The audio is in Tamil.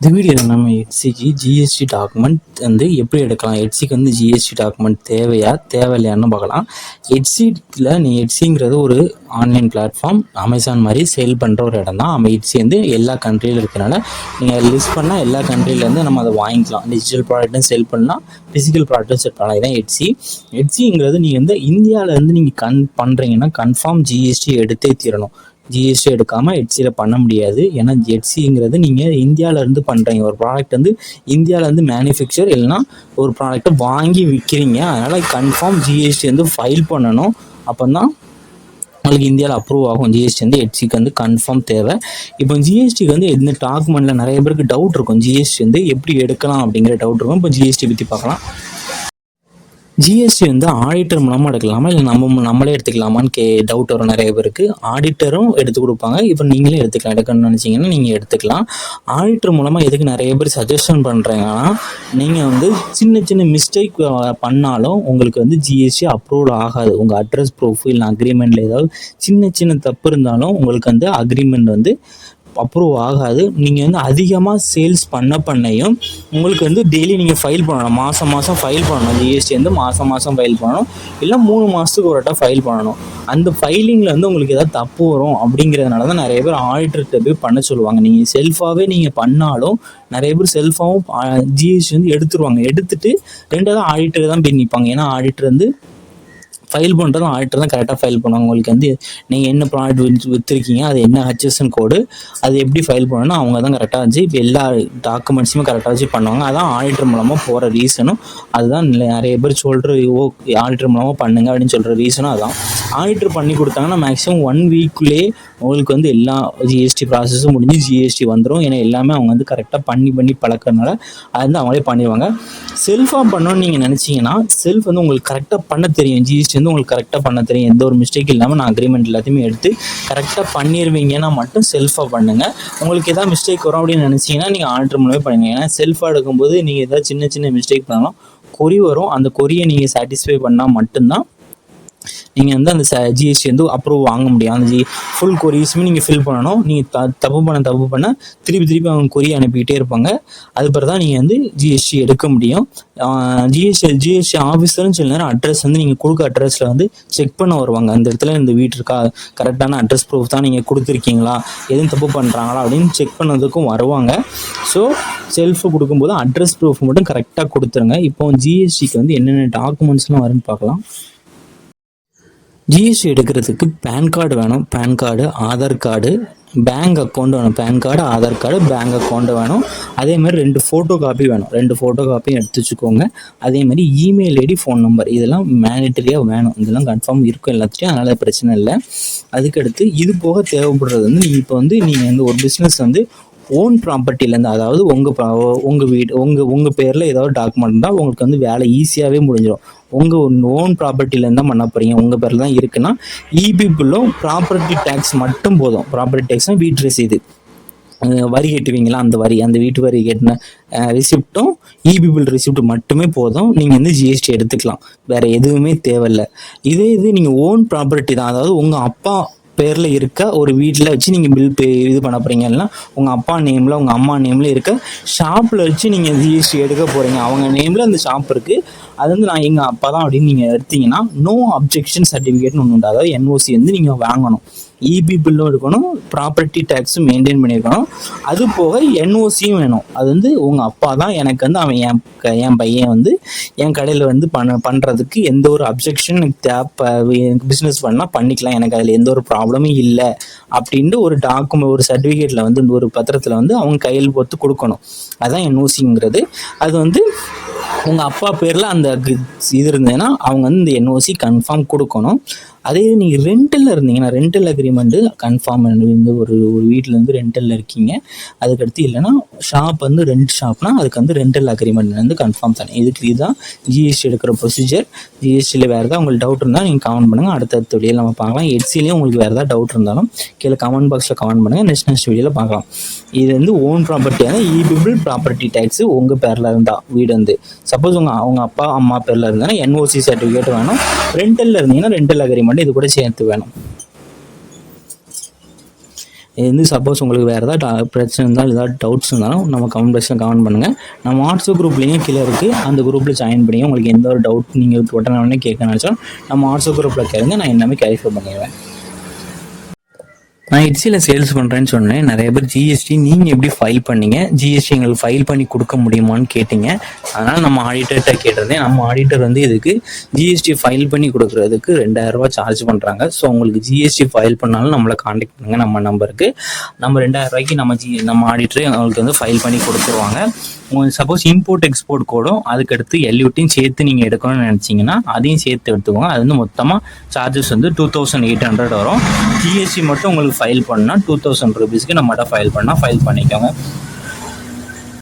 இந்த வீடியோவில் நம்ம எட்சிக்கு ஜிஎஸ்டி டாக்குமெண்ட் வந்து எப்படி எடுக்கலாம்? எட்சிக்கு வந்து ஜிஎஸ்டி டாக்குமெண்ட் தேவையா? தேவையில்லையான்னு பார்க்கலாம். எட்சியில் நீ எட்சிங்கிறது ஒரு ஆன்லைன் பிளாட்ஃபார்ம் அமேசான் மாதிரி சேல் பண்ணுற ஒரு இடம் தான். நம்ம எட்சி வந்து எல்லா கண்ட்ரியிலும் இருக்கிறனால நீங்கள் லிஸ்ட் பண்ணால் எல்லா கண்ட்ரிலேருந்து நம்ம அதை வாங்கிக்கலாம். டிஜிட்டல் ப்ராடக்ட்டும் சேல் பண்ணலாம். ஃபிசிக்கல் ப்ராடக்ட்டும் சேல் பண்ணலாம் இதுதான் எட்சி எட்சிங்கிறது நீங்கள் வந்து இந்தியாவிலேருந்து நீங்கள் கன் பண்ணுறீங்கன்னா கன்ஃபார்ம் ஜிஎஸ்டி எடுத்தே தீரணும். ஜிஎஸ்டி எடுக்காமல் எட்சியில் பண்ண முடியாது. ஏன்னா ஜெட்சிங்கிறது நீங்கள் இந்தியாவிலேருந்து பண்ணுறீங்க ஒரு ப்ராடக்ட் வந்து இந்தியாவிலேருந்து மேனுஃபேக்சர் இல்லைன்னா ஒரு ப்ராடக்ட்டை வாங்கி விற்கிறீங்க அதனால் கன்ஃபார்ம் ஜிஎஸ்டி வந்து ஃபைல் பண்ணணும். அப்போ தான் உங்களுக்கு இந்தியாவில் அப்ரூவ் ஆகும். ஜிஎஸ்டி வந்து எட்சிக்கு வந்து கன்ஃபார்ம் தேவை. இப்போ ஜிஎஸ்டிக்கு வந்து இந்த டாக்குமெண்ட்டில் நிறைய பேருக்கு டவுட் இருக்கும். ஜிஎஸ்டி வந்து எப்படி எடுக்கலாம் அப்படிங்கிற டவுட் இருக்கும். இப்போ ஜிஎஸ்டி பற்றி பார்க்கலாம். ஜிஎஸ்டி வந்து ஆடிட்டர் மூலமாக எடுக்கலாமா? இல்லை நம்ம நம்மளே எடுத்துக்கலாமான்னு கே டவுட் வரும் நிறைய பேருக்கு. ஆடிட்டரும் எடுத்து கொடுப்பாங்க. இப்போ நீங்களே எடுத்துக்கலாம். எடுக்கணும்னு நினச்சிங்கன்னா நீங்கள் எடுத்துக்கலாம். ஆடிட்டர் மூலமாக எதுக்கு நிறைய பேர் சஜஷன் பண்ணுறீங்கன்னா நீங்கள் வந்து சின்ன சின்ன மிஸ்டேக் பண்ணாலும் உங்களுக்கு வந்து ஜிஎஸ்டி அப்ரூவல் ஆகாது. உங்கள் அட்ரஸ் ப்ரூஃப் இல்லை அக்ரிமெண்ட்டில் ஏதாவது சின்ன சின்ன தப்பு இருந்தாலும் உங்களுக்கு வந்து அக்ரிமெண்ட் வந்து அப்ரூவ் ஆகாது. நீங்கள் வந்து அதிகமாக சேல்ஸ் பண்ண பண்ணையும் உங்களுக்கு வந்து டெய்லி நீங்கள் ஃபைல் பண்ணணும். மாதம் மாதம் ஃபைல் பண்ணணும். ஜிஎஸ்டி வந்து மாதம் மாதம் ஃபைல் பண்ணணும். இல்லை மூணு மாதத்துக்கு ஒரு வட்டம் ஃபைல் பண்ணணும். அந்த ஃபைலிங்கில் வந்து உங்களுக்கு ஏதாவது தப்பு வரும் அப்படிங்கிறதுனால தான் நிறைய பேர் ஆடிட்டர்கிட்ட போய் பண்ண சொல்லுவாங்க. நீங்கள் செல்ஃபாகவே நீங்கள் பண்ணாலும் நிறைய பேர் செல்ஃபாகவும் ஜிஎஸ்டி வந்து எடுத்துருவாங்க. எடுத்துட்டு ரெண்டாவது ஆடிட்டர் தான் போய் நிற்பாங்க ஏன்னா ஆடிட்டர் வந்து ஃபைல் பண்ணுறதும் ஆடிட்டர் தான் கரெக்டாக ஃபைல் பண்ணுவாங்க. உங்களுக்கு வந்து நீங்கள் என்ன ப்ராடக்ட் வித் விற்றுருக்கீங்க அது என்ன ஹச்எஸ்என் கோடு அது எப்படி ஃபைல் பண்ணணும் அவங்க தான் கரெக்டாக வச்சு இப்போ எல்லா டாக்குமெண்ட்ஸுமே கரெக்டாக வச்சு பண்ணுவாங்க. அதான் ஆடிட்டர் மூலமாக போகிற ரீசனும் அதுதான் நிறைய பேர் சொல்கிற ஓ ஆடிட்டர் மூலமாக பண்ணுங்க அப்படின்னு சொல்கிற ரீசனும் அதான். ஆடிட்டர் பண்ணி கொடுத்தாங்கன்னா மேக்ஸிமம் ஒன் வீக்குள்ளேயே உங்களுக்கு வந்து எல்லா ஜிஎஸ்டி ப்ராசஸும் முடிஞ்சு ஜிஎஸ்டி வந்துடும் ஏன்னா எல்லாமே அவங்க வந்து கரெக்டாக பண்ணி பண்ணி பழக்கிறதுனால அது வந்து அவங்களே பண்ணிடுவாங்க. செல்ஃபாக பண்ணோன்னு நீங்கள் நினச்சிங்கன்னா செல்ஃப் வந்து உங்களுக்கு கரெக்டாக பண்ண தெரியும் ஜிஎஸ்டி வந்து உங்களுக்கு கரெக்டாக பண்ண தெரியும். எந்த ஒரு மிஸ்டேக் இல்லாமல் நான் அக்ரிமெண்ட் எல்லாத்தையுமே எடுத்து கரெக்டாக பண்ணிடுவீங்கன்னா மட்டும் செல்ஃபாக பண்ணுங்கள் உங்களுக்கு எதாவது மிஸ்டேக் வரும் அப்படின்னு நினச்சிங்கன்னா நீங்கள் ஆர்டர் மூலமே பண்ணுங்க. ஏன்னா செல்ஃபாக எடுக்கும்போது நீங்கள் ஏதாவது சின்ன சின்ன மிஸ்டேக் பண்ணலாம் கொரி வரும். அந்த கொரியை நீங்கள் சாட்டிஸ்ஃபை பண்ணால் மட்டும்தான் நீங்கள் வந்து அந்த ஜிஎஸ்டி வந்து அப்ரூவ் வாங்க முடியும். அந்த ஜி ஃபுல் கொரிஸுமே நீங்கள் ஃபில் பண்ணணும். நீங்கள் த தப்பு பண்ண தப்பு பண்ண திருப்பி திருப்பி அவங்க கொரி அனுப்பிக்கிட்டே இருப்பாங்க. அது பிறகு தான் நீங்கள் வந்து ஜிஎஸ்டி எடுக்க முடியும். ஜிஎஸ்டி ஜிஎஸ்டி ஆஃபீஸரும் சில நேரம் அட்ரஸ் வந்து நீங்கள் கொடுக்க அட்ரஸில் வந்து செக் பண்ண வருவாங்க. அந்த இடத்துல இந்த வீடு இருக்கா? கரெக்டான அட்ரஸ் ப்ரூஃப் தான் நீங்கள் கொடுத்துருக்கீங்களா? எதுவும் தப்பு பண்ணுறாங்களா அப்படின்னு செக் பண்ணதுக்கும் வருவாங்க. ஸோ செல்ஃபு கொடுக்கும்போது அட்ரஸ் ப்ரூஃப் மட்டும் கரெக்டாக கொடுத்துருங்க. இப்போ ஜிஎஸ்டிக்கு வந்து என்னென்ன டாக்குமெண்ட்ஸ்லாம் வரும்னு பார்க்கலாம். ஜிஎஸ்டி எடுக்கிறதுக்கு பேன் கார்டு வேணும். PAN card Aadhaar card bank account வேணும். PAN card Aadhaar card bank account வேணும். அதே மாதிரி ரெண்டு ஃபோட்டோ காப்பி வேணும். ரெண்டு ஃபோட்டோ காப்பியும் எடுத்து வச்சுக்கோங்க. அதே மாதிரி இமெயில் ஐடி ஃபோன் நம்பர் இதெல்லாம் மேனிட்டரியாக வேணும். இதெல்லாம் கன்ஃபார்ம் இருக்கும் எல்லாத்தையும் அதனால் பிரச்சனை இல்லை. அதுக்கடுத்து இது போக தேவைப்படுறது வந்து நீங்கள் இப்போ வந்து நீங்கள் வந்து ஒரு பிஸ்னஸ் வந்து ஓன் ப்ராப்பர்ட்டிலேருந்து அதாவது உங்கள் உங்கள் வீடு உங்கள் உங்கள் பேரில் ஏதாவது டாக்குமெண்ட் இருந்தால் உங்களுக்கு வந்து வேலை ஈஸியாகவே முடிஞ்சிடும். உங்கள் ஓன் ப்ராப்பர்ட்டிலேருந்து தான் பண்ண போகிறீங்க உங்கள் பேரில் தான் இருக்குன்னா இபி ப்ராப்பர்ட்டி டேக்ஸ் மட்டும் போதும். ப்ராப்பர்ட்டி டேக்ஸ்னால் வீட்டு ரசீது வரி கட்டுவீங்களா? அந்த வரி அந்த வீட்டு வரி கட்டின ரிசிப்ட்டும் இபிபிள் ரிசிப்ட் மட்டுமே போதும். நீங்கள் வந்து ஜிஎஸ்டி எடுத்துக்கலாம். வேறு எதுவுமே தேவையில்ல. இதே இது நீங்கள் ஓன் ப்ராப்பர்ட்டி தான். அதாவது உங்கள் அப்பா பேரில் இருக்க ஒரு வீட்டில் வச்சு நீங்கள் பில் பே இது பண்ண போகிறீங்க இல்லைனா உங்கள் அப்பா நேமில் உங்கள் அம்மா நேமில் இருக்க ஷாப்பில் வச்சு நீங்கள் ஜிஎஸ்டி எடுக்க போகிறீங்க அவங்க நேமில் அந்த ஷாப் இருக்குது அது வந்து நான் எங்கள் அப்பா தான் அப்படின்னு நீங்கள் எடுத்தீங்கன்னா நோ அப்ஜெக்ஷன் சர்டிஃபிகேட்னு ஒன்று உண்டு. அதாவது என்ஓசி வந்து நீங்கள் வாங்கணும். இபி பில்லும் எடுக்கணும் ப்ராப்பர்ட்டி டேக்ஸும் மெயின்டைன் பண்ணியிருக்கணும். அது போக என்ஓசியும் வேணும். அது வந்து உங்கள் அப்பா தான் எனக்கு வந்து அவன் என் க- என் பையன் வந்து என் கடையில் வந்து பண்ண பண்ணுறதுக்கு எந்த ஒரு அப்ஜெக்ஷன் எனக்கு தேவை எனக்கு பிஸ்னஸ் பண்ணால் பண்ணிக்கலாம். எனக்கு அதில் எந்த ஒரு ப்ராப்ளமும் இல்லை அப்படின்ட்டு ஒரு டாக்குமெண்ட் ஒரு சர்டிஃபிகேட்டில் வந்து ஒரு பத்திரத்தில் வந்து அவங்க கையில் போட்டு கொடுக்கணும். அதுதான் என்ஓசிங்கிறது அது வந்து உங்கள் அப்பா பேரில் அந்த இது இருந்ததுன்னா அவங்க வந்து இந்த என்ஓசி கன்ஃபார்ம் கொடுக்கணும். அதே நீங்கள் ரெண்டில் இருந்தீங்கன்னா ரெண்டல் அக்ரிமெண்ட்டு கன்ஃபார்ம் வந்து ஒரு ஒரு வீட்டில் இருந்து ரெண்டலில் இருக்கீங்க. அதுக்கடுத்து இல்லைன்னா ஷாப் வந்து ரெண்ட் ஷாப்னா அதுக்கு வந்து ரெண்டல் அக்ரிமெண்ட் வந்து கன்ஃபார்ம் தானே இதுக்கு இதுதான் ஜிஎஸ்டி எடுக்கிற ப்ரொசீஜர் ஜிஎஸ்டியில் வேறு ஏதாவது உங்களுக்கு டவுட் இருந்தால் நீங்கள் கமெண்ட் பண்ணுங்கள் அடுத்தடுத்த வீடியோவில் நம்ம பார்க்கலாம். எட்சிலையும் உங்களுக்கு வேறு ஏதாவது டவுட் இருந்தாலும் கீழே கமெண்ட் பாக்ஸில் கமெண்ட் பண்ணுங்கள் நெக்ஸ்ட் நெக்ஸ்ட் வீடியோவில் பார்க்கலாம். இது வந்து ஓன் ப்ராப்பர்ட்டியான இபிபிள் ப்ராப்பர்ட்டி டேக்ஸ் உங்கள் பேரில் இருந்தால் வீடு வந்து. சப்போஸ் உங்கள் அவங்க அப்பா அம்மா பேரில் இருந்தால் என்ஓசி சர்டிஃபிகேட் வேணும். ரெண்டலில் இருந்தீங்கன்னா ரெண்டல் அக்ரிமெண்ட் இது கூட சேர்த்து வேணும். இது வந்து சப்போஸ் உங்களுக்கு வேறு ஏதாவது பிரச்சனை இருந்தாலும் ஏதாவது டவுட்ஸ் இருந்தாலும் நம்ம கமெண்ட் பாக்ஸில் கமெண்ட் பண்ணுங்கள் நம்ம வாட்ஸ்அப் குரூப்லேயும் கீழே இருக்குது அந்த குரூப்பில் ஜாயின் பண்ணி உங்களுக்கு எந்த ஒரு டவுட் நீங்கள் உடனே உடனே கேட்க நினச்சாலும் நம்ம வாட்ஸ்அப் குரூப்பில் கேளுங்க. நான் எல்லாமே கிளாரிஃபை பண்ணிடுவேன். நான் இட்ஸியில் சேல்ஸ் பண்ணுறேன்னு சொன்னேன். நிறைய பேர் ஜிஎஸ்டி நீங்கள் எப்படி ஃபைல் பண்ணீங்க? ஜிஎஸ்டி எங்களுக்கு ஃபைல் பண்ணி கொடுக்க முடியுமான்னு கேட்டிங்க. அதனால் நம்ம ஆடிட்டர்கிட்ட கேட்டிருந்தேன் நம்ம ஆடிட்டர் வந்து இதுக்கு ஜிஎஸ்டி ஃபைல் பண்ணி கொடுக்குறதுக்கு ரெண்டாயிரரூபா சார்ஜ் பண்ணுறாங்க ஸோ உங்களுக்கு ஜிஎஸ்டி ஃபைல் பண்ணாலும் நம்மளை காண்டாக்ட் பண்ணுங்கள் நம்ம நம்பருக்கு நம்ம ரெண்டாயிரம் ரூபாய்க்கு நம்ம ஜி நம்ம ஆடிட்டரே அவங்களுக்கு வந்து ஃபைல் பண்ணி கொடுத்துருவாங்க. சப்போஸ் இம்போர்ட் எக்ஸ்போர்ட் கோடும் அதுக்கடுத்து எல்யூட்டையும் சேர்த்து நீங்கள் எடுக்கணும்னு நினச்சிங்கன்னா அதையும் சேர்த்து எடுத்துக்கோங்க. அது வந்து மொத்தமாக சார்ஜஸ் வந்து டூ தௌசண்ட் எயிட் ஹண்ட்ரட் வரும். ஜிஎஸ்டி மட்டும் உங்களுக்கு ஃபைல் பண்ணால் டூ தௌசண்ட் ருபீஸ்க்கு நம்மகிட்ட ஃபைல் பண்ணால் ஃபைல் பண்ணிக்கோங்க.